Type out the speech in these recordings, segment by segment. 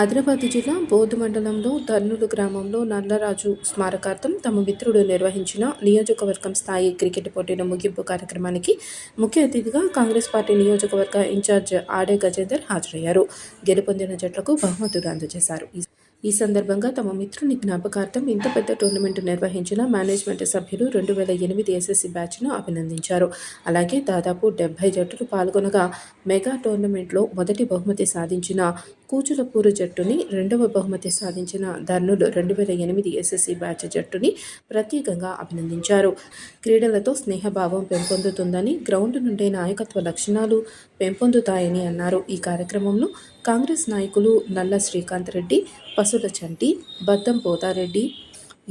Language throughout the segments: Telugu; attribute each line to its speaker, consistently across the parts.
Speaker 1: ఆదిలాబాద్ జిల్లా బోధు మండలంలో తర్నూలు గ్రామంలో నల్లరాజు స్మారకార్థం తమ మిత్రుడు నిర్వహించిన నియోజకవర్గం స్థాయి క్రికెట్ పోటీల ముగింపు కార్యక్రమానికి ముఖ్య అతిథిగా కాంగ్రెస్ పార్టీ నియోజకవర్గ ఇన్ఛార్జ్ ఆడే గజేందర్ హాజరయ్యారు. గెలుపొందిన జట్లకు బహుమతులు అందజేశారు. ఈ- సందర్భంగా తమ మిత్రుని జ్ఞాపకార్థం ఇంత పెద్ద టోర్నమెంట్ నిర్వహించిన మేనేజ్మెంట్ సభ్యులు రెండు వేల ఎనిమిది ఎస్ఎస్సి బ్యాచ్ను అభినందించారు. అలాగే దాదాపు డెబ్బై జట్టులు పాల్గొనగా మెగా టోర్నమెంట్లో మొదటి బహుమతి సాధించిన కూచులపూరు జట్టుని రెండవ బహుమతి సాధించిన ధర్నులు రెండు వేల ఎనిమిది ఎస్ఎస్సి బ్యాచ్ జట్టుని ప్రత్యేకంగా అభినందించారు. క్రీడలతో స్నేహభావం పెంపొందుతుందని గ్రౌండ్ నుండే నాయకత్వ లక్షణాలు పెంపొందుతాయని అన్నారు. ఈ కార్యక్రమంలో కాంగ్రెస్ నాయకులు నల్ల శ్రీకాంత్ రెడ్డి పసుల చంటి బద్దం పోతారెడ్డి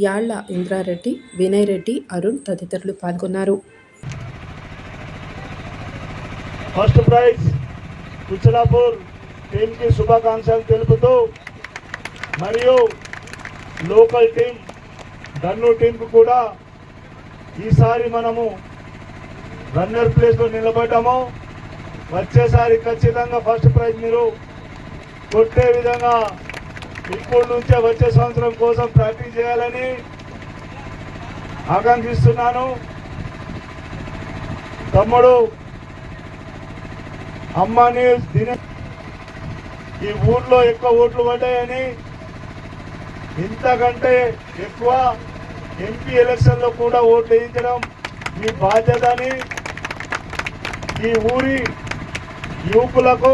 Speaker 1: యాళ్ళ ఇంద్రారెడ్డి వినయ్ రెడ్డి అరుణ్ తదితరులు పాల్గొన్నారు.
Speaker 2: ఫస్ట్ ప్రైజ్ కుచలాపూర్ టీంకి శుభాకాంక్షలు తెలుపుతూ మరియు లోకల్ టీం గన్ను టీంకు కూడా ఈసారి మనము రన్నర్ ప్లేస్లో నిలబడ్డాము. వచ్చేసారి ఖచ్చితంగా ఫస్ట్ ప్రైజ్ మీరు కొట్టే విధంగా ఇప్పటి నుంచే వచ్చే సంవత్సరం కోసం ప్రాక్టీస్ చేయాలని ఆకాంక్షిస్తున్నాను. తమ్ముడు అమ్మని దిన ఈ ఊర్లో ఎక్కువ ఓట్లు పడ్డాయని ఇంతకంటే ఎక్కువ ఎంపీ ఎలక్షన్లో కూడా ఓట్లు వేయించడం మీ బాధ్యత అని ఈ ఊరి యువకులకు